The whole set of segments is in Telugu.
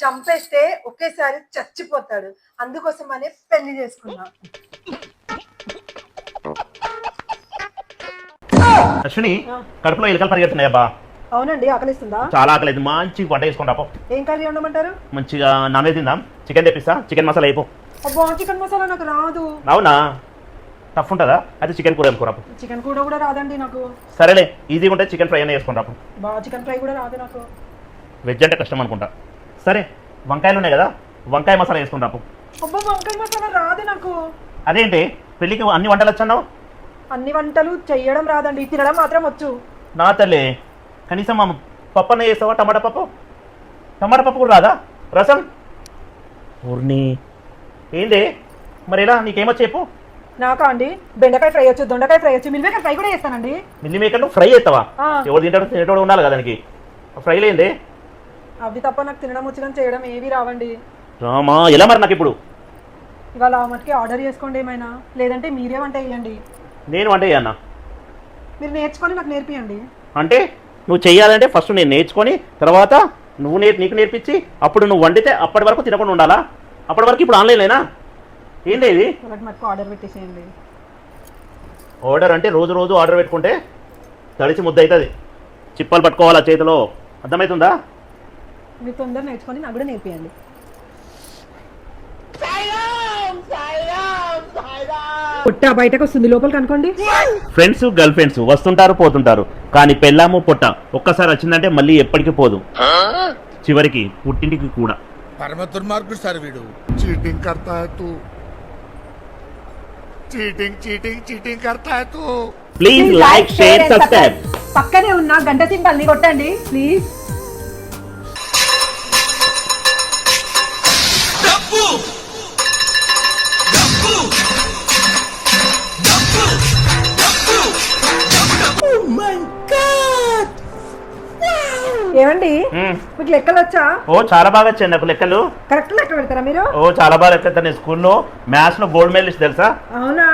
చంపేస్తే ఒకేసారి చచ్చిపోతాడు. అందుకోసమనే పెళ్ళి చేసుకున్నా. అశ్విని కడుపులో ఎలుకలు పరిగెడుతున్నాయి అబ్బా అవునండి ఆకలిస్తుందా? చాలా ఆకలేదు. మంచి వంట చేసుకుంటా పో. ఏం కర్రీ ఉండమంటారు మంచిగా నాన్ వెజ్ తిందాం. చికెన్ తెప్పిస్తా. చికెన్ మసాలా అయిపో అబ్బా చికెన్ మసాలా నాకు రాదు. అవునా? టఫ్ ఉంటుందా అయితే చికెన్ కూర అనుకోరా పో. చికెన్ కూడా కూడా రాదండి నాకు. సరేలే ఈజీగా ఉంటే చికెన్ ఫ్రై అయినా చేసుకుంటా. బా చికెన్ ఫ్రై కూడా రాదు నాకు. వెజ్ అంటే కష్టం అనుకుంటా. సరే వంకాయలు ఉన్నాయి కదా వంకాయ మసాలా వేసుకుంటా పో. అబ్బా వంకాయ మసాలా రాదు నాకు. అదేంటి పెళ్ళికి అన్ని వంటలు వచ్చావు అన్ని వంటలు చెయ్యడం రాదండి తినడం మాత్రం వచ్చు. నా తల్లి కనీసం మా పప్పు అన్న చేస్తావా టమాటా పప్పు? టమాటా పప్పు కూడా రాదా? రసం? ఊర్ని. ఏంది మరి ఎలా నీకేమో చెప్పు. నాకా అండి బెండకాయ ఫ్రై వచ్చు దొండకాయ ఫ్రై వచ్చు మిల్లిమేకర్ ఫ్రై కూడా చేస్తానండి. మిల్లి మేకర్ ఫ్రై చేస్తావా. ఎవరు తింటాడు తినేటోడు ఉండాలి కదా దానికి. ఫ్రై లేండి అవి తప్ప నాకు తినడం వచ్చు కానీ చేయడం ఏవి రావండి. రామా ఎలా మరి నాకు ఇప్పుడు? ఇవాళ మటుకి ఆర్డర్ చేసుకోండి ఏమైనా? లేదంటే మీరే వంట వేయండి నేను వంట చేయన్నా మీరు నేర్చుకొని నాకు నేర్పియండి. అంటే నువ్వు చెయ్యాలంటే ఫస్ట్ నేను నేర్చుకొని తర్వాత నువ్వు నేర్ నీకు నేర్పించి అప్పుడు నువ్వు వండితే అప్పటి వరకు తినకుండా ఉండాలా? అప్పటి వరకు ఇప్పుడు ఆన్లైన్లేనా? ఏంటి ఇది? ఒకటి మటుకు ఆర్డర్ పెట్టేసేయండి. ఆర్డర్ అంటే రోజు రోజు ఆర్డర్ పెట్టుకుంటే తడిచి ముద్ద అవుతుంది చిప్పలు పట్టుకోవాలా చేతిలో? అర్థమవుతుందా మీరు తొందర నేర్చుకొని నాకు కూడా నేర్పియండి. పుట్ట బయటకు వస్తుంది లోపలికి అనుకోండి. ఫ్రెండ్స్ గర్ల్ ఫ్రెండ్స్ వస్తుంటారు పోతుంటారు. కానీ పెళ్ళాము పుట్ట ఒక్కసారి వచ్చిందంటే మళ్ళీ ఎప్పటికీ పోదు. చివరికి పుట్టింటికి కూడా. పరమ దుర్మార్గుడు సార్ వీడు. చీటింగ్ కర్తా చీటింగ్ చీటింగ్ చీటింగ్ కర్తా ప్లీజ్ లైక్ షేర్ సబ్స్క్రైబ్ పక్కనే ఉన్న గంట సింబల్ని కొట్టండి ప్లీజ్ ఏమండి? మీకు లెక్కలు వచ్చా? ఓ చాలా బాగా వచ్చాయి నాకు లెక్కలు. కరెక్ట్ లెక్క పెడతారా మీరు? ఓ చాలా బాగా లెక్క నేను స్కూల్లో మ్యాథ్స్లో గోల్డ్ మెడలిస్ట్ తెలుసా? అవునా.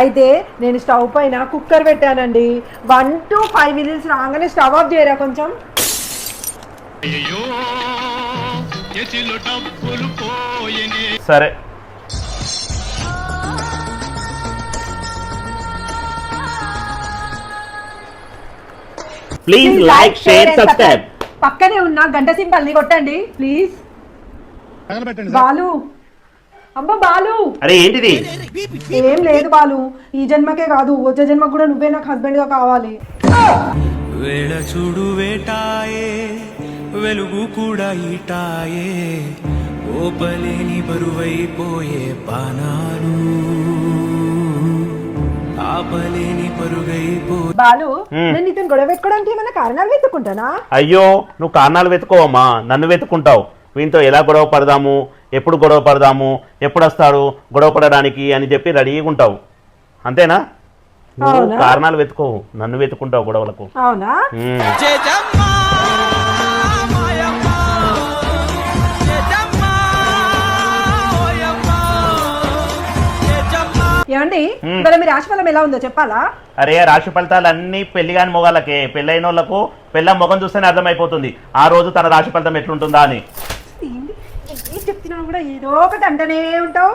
అయితే నేను స్టవ్ పైన కుక్కర్ పెట్టానండి. వన్ టు ఫైవ్ మినిట్స్ రాగానే స్టవ్ ఆఫ్ చేయరా కొంచెం? సరే. ప్లీజ్ లైక్ షేర్ సబ్స్క్రైబ్ పక్కనే ఉన్న గంట సింబల్ని కొట్టండి ప్లీజ్ బాలు. అబ్బా బాలు. అరే ఏంటిది? ఏం లేదు బాలు. ఈ జన్మకే కాదు వచ్చే జన్మకు కూడా నువ్వే నాకు హస్బెండ్గా కావాలి. వేళ చూడు వేటాయే వెలుగు కూడా ఈటాయే ఓపలేని బరువైపోయే పానాలు. బాలు. నేను ఇతను గొడవ పెట్టుకోవడానికి ఏమైనా కారణాలు వెతుక్కుంటానా? అయ్యో నువ్వు కారణాలు వెతుకోవమ్మా. నన్ను వెతుకుంటావు వీటితో ఎలా గొడవ పడదాము? ఎప్పుడు గొడవ పడదాము? ఎప్పుడు వస్తాడు గొడవ పడడానికి అని చెప్పి రెడీగా ఉంటావు. అంతేనా? నువ్వు అవునా? కారణాలు వెతుకోవు. నన్ను వెతుకుంటావు గొడవలకు. అవునా? ఏమండి. ఇవాళ మీ రాశి ఫలం ఎలా ఉందో చెప్పాలా? అరే రాశి ఫలితాలు అన్ని పెళ్ళి కాని మొగాలకే పెళ్ళైన వాళ్ళకు పెళ్ళ ముఖం చూస్తేనే అర్థమైపోతుంది. ఆ రోజు తన రాశి ఫలితం ఎట్లుంటుందా అని? ఏం చెప్తున్నావు కూడా ఏదో ఒకటి అంటనే ఉంటావు.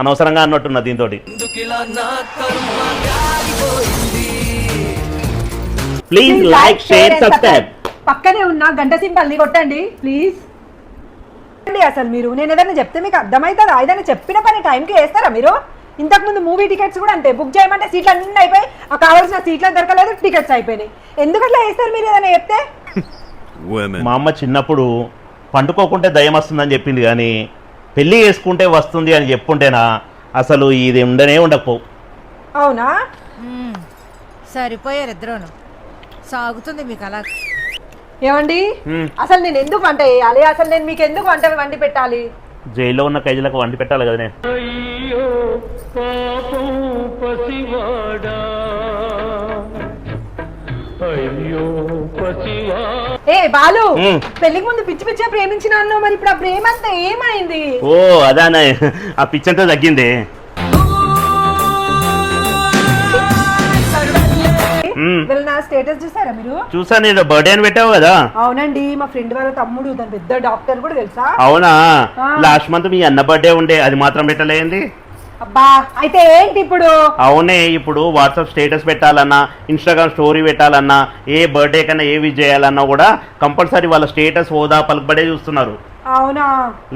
అనవసరంగా అన్నట్టున్నది దీంతో ప్లీజ్ లైక్ షేర్ సబ్స్క్రైబ్ పక్కనే ఉన్న గంట సింబల్ని కొట్టండి ప్లీజ్ అసలు మీరు నేను ఏదైనా చెప్తే మీకు అర్థమవుతుందా ఏదైనా చెప్పిన పని టైంకి వేస్తారా మీరు? ఇంతకు ముందు మూవీ టికెట్స్ కూడా అంతే. బుక్ చేయమంటే సీట్లు అన్నీ అయిపోయి ఆ కావాల్సిన సీట్లు దొరకలేదు టికెట్స్ అయిపోయినాయి. ఎందుకట్లా వేస్తారు మీరు ఏదైనా చెప్తే? మా అమ్మ చిన్నప్పుడు పండుకోకుంటే దయ్యం వస్తుందని చెప్పింది కానీ పెళ్ళి చేసుకుంటే వస్తుంది అని చెప్పుంటేనా అసలు ఇది ఉండనే ఉండకపో అవునా. సరిపోయారు ఇద్దరును. సాగుతుంది మీకు అలా ఏమండి. అసలు నేను ఎందుకు వంట వేయాలి అసలు నేను మీకు ఎందుకు వంట వండి పెట్టాలి? జైల్లో ఉన్న ఖైదీలకు వండి పెట్టాలి కదనే ఏ బాలు. పెళ్ళికి ముందు పిచ్చి పిచ్చిగా ప్రేమించిన అన్నావు మరి ఇప్పుడు ఆ ప్రేమ అంతా ఏమైంది? ఓ అదానే. ఆ పిచ్చంతా తగ్గింది. వీళ్ళ నా స్టేటస్ చూసారా మీరు? చూసా నేను బర్త్డే అని పెట్టావు కదా. అవునండి మా ఫ్రెండ్ వాళ్ళ తమ్ముడు దాని పెద్ద డాక్టర్ కూడా తెలుసా? అవునా. లాస్ట్ మంత్ మీ అన్న బర్త్డే ఉండే అది మాత్రం పెట్టలేంది? అబ్బా అయితే ఏంటి ఇప్పుడు? అవునే ఇప్పుడు వాట్సాప్ స్టేటస్ పెట్టాలన్నా ఇన్స్టాగ్రామ్ స్టోరీ పెట్టాలన్నా ఏ బర్త్డే కన్నా ఏ విజ్ చేయాలన్నా కూడా కంపల్సరీ వాళ్ళ స్టేటస్ హోదా పలుకుబడే చూస్తున్నారు. అవునా?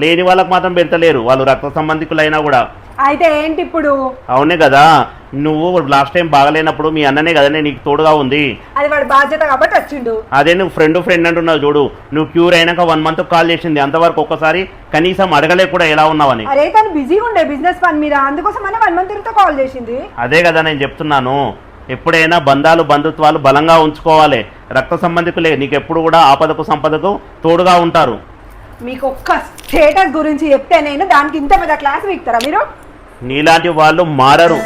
లేని వాళ్ళకి మాత్రం పెడతలేరు వాళ్ళు రక్త సంబంధికులైనా కూడా. అయితే ఏంటి ఇప్పుడు? అవునే కదా నువ్వు లాస్ట్ టైం బాగలేనప్పుడు మీ అన్ననే కదనే నీకు తోడుగా ఉంది. అది వాడి బాధ్యత కాబట్టి వచ్చిండు. అదే నువ్వు ఫ్రెండ్ ఫ్రెండ్ అంటున్నావు చూడు. నువ్వు క్యూర్ అయినాక వన్ మంత్ కాల్ చేసింది. అంతవరకు ఒక్కసారి కనీసం అడగలే కూడా ఎలా ఉన్నావని. అరే తను బిజీగా ఉండే బిజినెస్ పని మీద. అందుకోసం వన్ మంత్ తిరిగితే కాల్ చేసింది. అదే కదా నేను చెప్తున్నాను. ఎప్పుడైనా బంధాలు బంధుత్వాలు బలంగా ఉంచుకోవాలి. రక్త సంబంధికులే నీకు ఎప్పుడు కూడా ఆపదకు సంపదకు తోడుగా ఉంటారు. మీకు ఒక్క స్టేటస్ గురించి చెప్తే నేను దానికి ఇంత పెద్ద క్లాస్ వీక్తారా మీరు? నీలాంటి వాళ్ళు మారరు.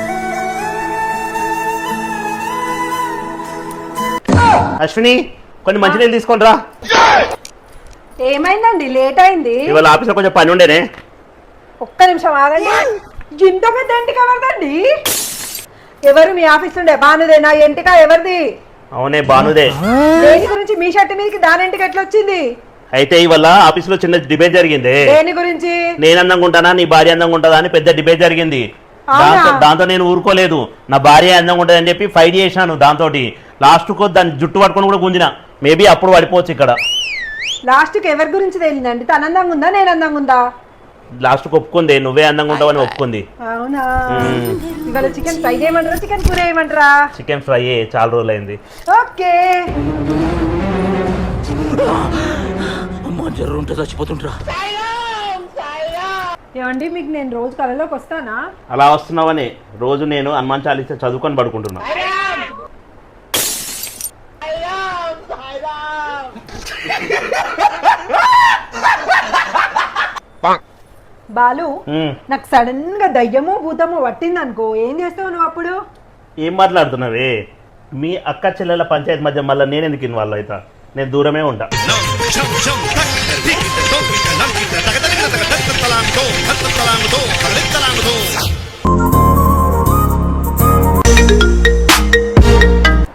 అశ్విని కొన్ని మంచినీళ్ళు తీసుకొని రా. ఏమైందండి? లేట్ అయింది. ఇవాళ ఆఫీస్లో కొంచెం పని ఉండేనే. ఒక్క నిమిషం ఆగండి. ఇంత పెద్ద ఎంటిక ఎవరిదండి? ఎవరు మీ ఆఫీస్ నుండే? బానుదేనా ఎంటిక ఎవరిది? అవునే బానుదే దేని గురించి మీ షర్ట్ మీదకి దాని ఎంటిక ఎట్లా వచ్చింది అయితే ఇవాళ ఆఫీస్లో చిన్న డిబేట్ జరిగింది. దేని గురించి? నేను అందంగా ఉంటానా? నీ భార్య అందంగా ఉంటుందా అని పెద్ద డిబేట్ జరిగింది? దాంతో దాంతో నేను ఊరుకోలేదు. నా భార్య అందంగా ఉంటుంది అని చెప్పి ఫైట్ చేశాను దాంతో లాస్ట్కు దాన్ని జుట్టు పట్టుకొని కూడా గుంజిన. మేబీ అప్పుడు పడిపోవచ్చు ఇక్కడ. లాస్ట్కి ఎవరి గురించి తేలిందండి? తన అందంగా ఉందా? నేను అందంగా ఉందా? లాస్ట్కు ఒప్పుకుంది. నువ్వే అందంగా ఉంటావని ఒప్పుకుంది. అవునా? ఇవాళ చికెన్ ఫ్రై చేయమంటారా? చికెన్ కూర చేయమంటారా? చికెన్ ఫ్రై చాలా రోజులు అయింది ఓకే. అమ్మ జర్రు ఉంటే చచ్చిపోతుంటరా ఏమండి మీకు నేను రోజు కళలోకి వస్తానా అలా వస్తున్నావని రోజు నేను హనుమాన్ చాలీసా చదువుకొని పడుకుంటున్నా బాలు ఉమ్, నాకు సడన్గా దయ్యము భూతము పట్టింది అనుకో ఏం చేస్తావు నువ్వు అప్పుడు ఏం మాట్లాడుతున్నావే మీ అక్క చెల్లెల పంచాయతీ మధ్య మళ్ళీ నేను ఎందుకు ఇన్వాల్వ్ అవుతా నేను దూరమే ఉంటా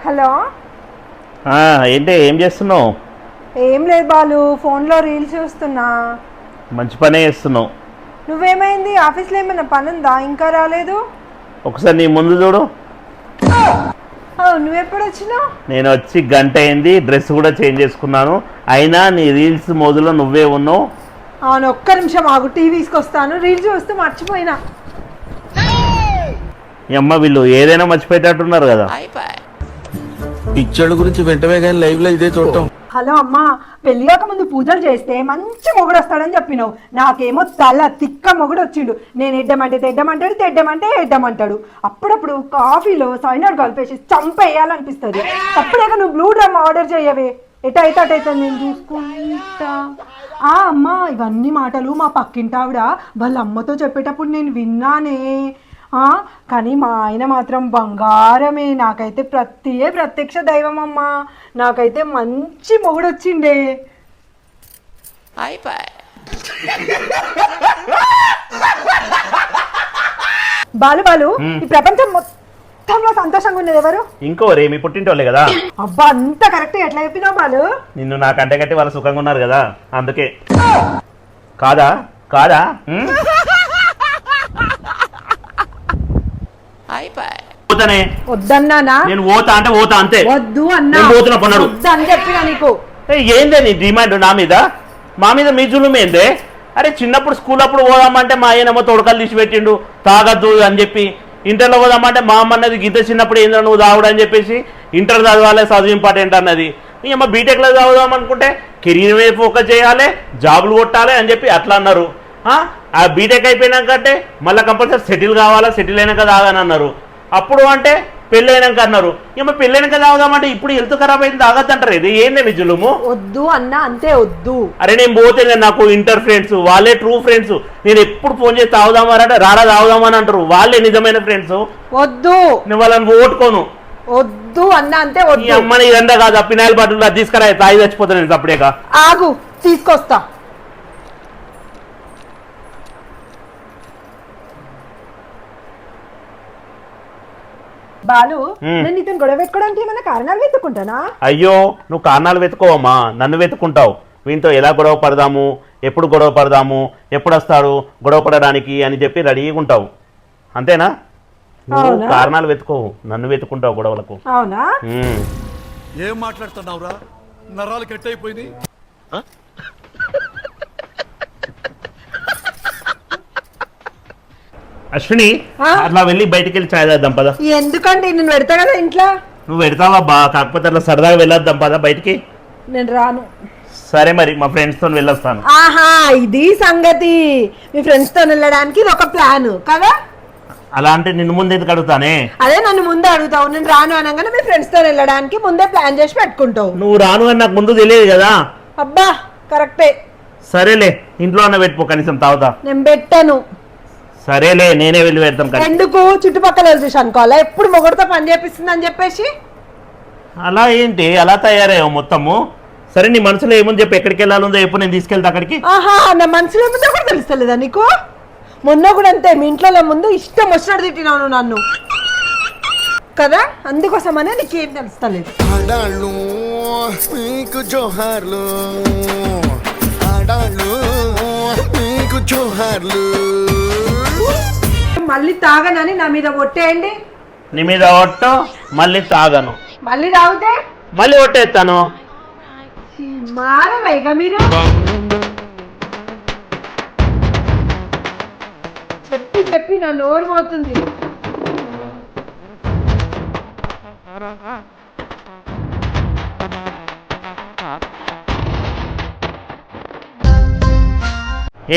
హలో. ఆ, ఏంటి ఏం చేస్తున్నావు? ఏం లేదు బాలు ఫోన్లో రీల్స్ చూస్తున్నా. మంచి పనే చేస్తున్నావు. నువ్వేమైంది? ఆఫీస్లో ఏమైనా పని ఉందా ఇంకా రాలేదు? ఒకసారి నీ ముందు చూడు. ఓ, నువ్వెప్పుడు వచ్చినావు నేను వచ్చి గంట అయింది డ్రెస్ కూడా చేంజ్ చేసుకున్నాను. అయినా నీ రీల్స్ మోజులో నువ్వే ఉన్నావు. అవును ఒక్క నిమిషం ఆగు. టీవీ తీసుకొస్తాను. రీల్స్ చూస్తూ మర్చిపోయినా. అమ్మ వీళ్ళు ఏదైనా మర్చిపోయేటట్టున్నారు కదా. పిచ్చోళ్ళ గురించి వెంటనే కానీ లైవ్లో ఇదే చూడటం. హలో అమ్మా పెళ్ళి కాక ముందు పూజలు చేస్తే మంచి మొగుడు వస్తాడని చెప్పినావు. నాకేమో తల తిక్క మొగుడు వచ్చిండు నేను ఎడ్డమంటే తెడ్డమంటాడు తెడ్డమంటే ఎడ్డమంటాడు. అప్పుడప్పుడు కాఫీలో సైనాడ్ కలిపేసి చంపేయాలనిపిస్తుంది. అప్పుడేక నువ్వు బ్లూ డ్రమ్ ఆర్డర్ చేయవే. ఎటైతే అటైతే నేను చూసుకుంటా. ఆ అమ్మా ఇవన్నీ మాటలు మా పక్కింటి ఆవిడ వాళ్ళ అమ్మతో చెప్పేటప్పుడు నేను విన్నానే. ఆ, కానీ మా ఆయన మాత్రం బంగారమే. నాకైతే ప్రతియే ప్రత్యక్ష దైవం అమ్మా. నాకైతే మంచి మొగుడు వచ్చిండే. బాలు బాలు ఈ ప్రపంచం మొత్తంలో సంతోషంగా ఉన్నది ఎవరు? ఇంకో రేమి పుట్టింటోళ్ళే కదా. అబ్బా అంత కరెక్ట్ ఎట్లా చెప్పినావు బాలు? నిన్ను నా కంటే కట్టి వాళ్ళు సుఖంగా ఉన్నారు కదా అందుకే. కాదా? కాదా? ఉం? పోతానే. వద్దన్నానా? నేను పోతా అంటే పోతా అంతే. వద్దు అన్నా. నేను పోతున్నా పన్నాడు. వద్దు అని చెప్పినా నీకు. ఏయ్, ఏందే నీ డిమాండ్ నా మీద? మా మీద మీ జులుం ఏందే? అరే చిన్నప్పుడు స్కూల్ అప్పుడు పోదామంటే మా ఆయనేమో తొడకలు తీసి పెట్టిండు తాగద్దు అని చెప్పి ఇంటర్లో పోదామంటే మా అమ్మ అన్నది గీత చిన్నప్పుడు ఏందో నువ్వు తాగుడని చెప్పేసి ఇంటర్ చదవాలి చదువు ఇంపార్టెంట్ అన్నది నీ అమ్మ బీటెక్లో చదువుదాం అనుకుంటే కెరీర్ మీద ఫోకస్ చేయాలి జాబులు కొట్టాలి అని చెప్పి అట్లా అన్నారు ఆ? బీటెక్ అయిపోయినాకంటే మళ్ళీ కంపల్సరీ సెటిల్ కావాలా సెటిల్ అయినాక తాగని అన్నారు అప్పుడు అంటే పెళ్ళైనాక అన్నారు. ఏమో పెళ్ళైనాక తాగుదామంటే ఇప్పుడు హెల్త్ ఖరాబ్ అయింది తాగద్దంటారు. ఇది ఏందే మీ జులుము? వద్దు అన్నా అంతే వద్దు. అరే నేను పోతే నాకు ఇంటర్ ఫ్రెండ్స్ వాళ్ళే ట్రూ ఫ్రెండ్స్ నేను ఎప్పుడు ఫోన్ చేసి తాగుదామని రాడా తాగుదామని అంటారు. వాళ్ళే నిజమైన ఫ్రెండ్స్ వద్దు. నేను వాళ్ళని ఓట్టుకోను. వద్దు అన్నా అంతే ఈ వద్దు. అమ్మని ఇదంతా కాదు ఆ పినాయిల్ బాటిల్ తీసుకురా తాగి చచ్చిపోతాను నేను ఆగు తీసుకొస్తా. బాలు. నేను ఇతను గొడవ పెట్టుకోవడానికి ఏమైనా కారణాలు వెతుక్కుంటానా? అయ్యో నువ్వు కారణాలు వెతుకోవమ్మా నన్ను వెతుకుంటావు వీటితో ఎలా గొడవ పడదాము? ఎప్పుడు గొడవ పడదాము? ఎప్పుడు వస్తాడు? గొడవ పడడానికి అని చెప్పి రెడీగా ఉంటావు. అంతేనా? నువ్వు? కారణాలు వెతుకోవు నన్ను వెతుకుంటావు గొడవలకు. అవునా. ఏం మాట్లాడుతున్నావురా? నరాలు కట్ అయిపోయింది అశ్విని? అట్లా వెళ్ళి బయటికి వెళ్ళి ఛాయ్ తాగుదాం పద. ఎందుకండి? నేను పెడతా కదా ఇంట్లో? నువ్వు పెడతావా బా కాకపోతే అట్లా సరదాగా వెళ్ళొద్దాం పద బయటికి. నేను రాను. సరే మరి మా ఫ్రెండ్స్తో వెళ్ళొస్తాను. ఆహా ఇది సంగతి. మీ ఫ్రెండ్స్తో వెళ్ళడానికి ఇది ఒక ప్లాన్ కదా? అలా అంటే నిన్ను ముందు ఎందుకు అడుగుతానే? అదే నన్ను ముందే అడుగుతావు. నేను రాను అనగానే మీ ఫ్రెండ్స్తో వెళ్ళడానికి ముందే ప్లాన్ చేసి పెట్టుకుంటావు. నువ్వు రాను అని నాకు ముందు తెలియదు కదా? అబ్బా కరెక్టే. సరేలే ఇంట్లో అన్న పెట్టుకో కనీసం తాగుతా. నేను పెట్టాను. సరేలే నేనే వెళ్ళి పెడతాం కానీ. ఎందుకు? చుట్టుపక్కల చూసి అనుకోవాలా? ఎప్పుడు మొగుడుతో పని చేపిస్తుంది అని చెప్పేసి? అలా ఏంటి? అలా తయారయ్యావు మొత్తము. సరే నీ మనసులో ఏముంది చెప్పి? ఎక్కడికి వెళ్ళాలందో ఎప్పుడు నేను తీసుకెళ్తా అక్కడికి. ఆహా నా మనసులో ఏముందో కూడా తెలుస్తలేదా నీకు? మొన్న కూడా అంతే మీ ఇంట్లో ముందు ఇష్టం వచ్చినట్టు తిట్టినావు నువ్వు నన్ను. కదా? అందుకోసమనే నీకేం తెలుస్తలేదు. ఆడాళ్ళు మీకు జోహార్లు. ఆడాళ్ళు మీకు జోహార్లు. మళ్ళీ తాగనని నా మీద కొట్టేయండి నీ మీద ఒట్టు మళ్ళీ తాగను. మళ్ళీ తాగితే? మళ్ళీ ఒట్టేస్తాను. మారవేగ మీరు? చెప్పి చెప్పి నా నోరు పోతుంది.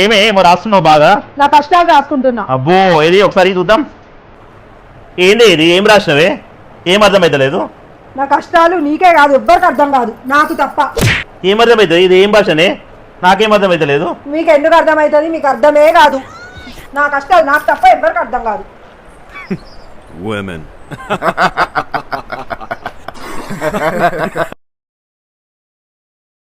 ఏమే ఏమో రాస్తున్నావు బాగా? నా కష్టాలు రాసుకుంటున్నా. అబ్బో ఏది ఒకసారి చూద్దాం. ఏంది ఇది? ఏం రాసినవే? ఏం అర్థమైతలేదు? నా కష్టాలు నీకే కాదు ఎవ్వరికి అర్థం కాదు. నాకు తప్ప. ఏం అర్థమవుతుంది ఇది ఏం భాషనే నాకేం అర్థమైతలేదు. మీకు ఎందుకు అర్థమవుతుంది మీకు అర్థమే కాదు. నా కష్టాలు నాకు తప్ప ఎవ్వరికి అర్థం కాదు. Women.